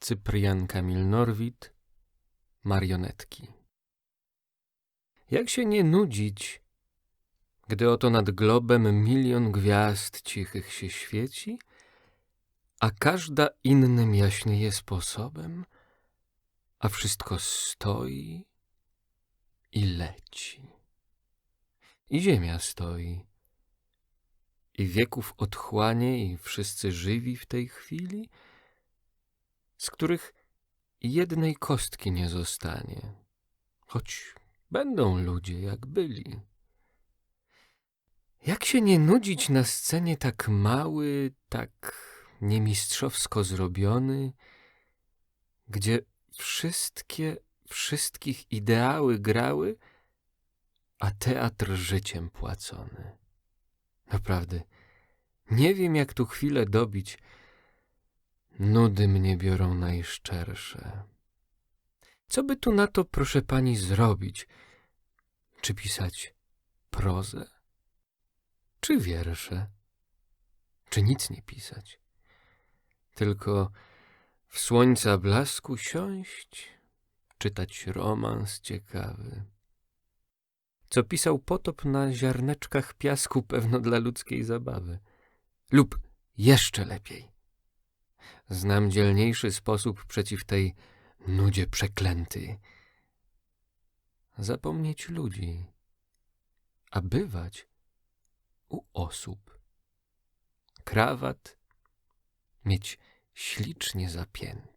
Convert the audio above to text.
Cyprian Kamil Norwid Marionetki Jak się nie nudzić, gdy oto nad globem milion gwiazd cichych się świeci, a każda innym jaśnieje sposobem, a wszystko stoi i leci. I ziemia stoi, i wieków otchłanie, i wszyscy żywi w tej chwili, z których jednej kostki nie zostanie, choć będą ludzie jak byli. Jak się nie nudzić na scenie tak mały, tak niemistrzowsko zrobiony, gdzie wszystkie wszystkich ideały grały, a teatr życiem płacony. Naprawdę, nie wiem jak tu chwilę dobić. Nudy mnie biorą najszczersze. Co by tu na to, proszę pani, zrobić? Czy pisać prozę? Czy wiersze? Czy nic nie pisać? Tylko w słońca blasku siąść, czytać romans ciekawy. Co pisał potop na ziarneczkach piasku, pewno dla ludzkiej zabawy. Lub jeszcze lepiej. Znam dzielniejszy sposób przeciw tej nudzie przeklęty. Zapomnieć ludzi, a bywać u osób. Krawat mieć ślicznie zapięty.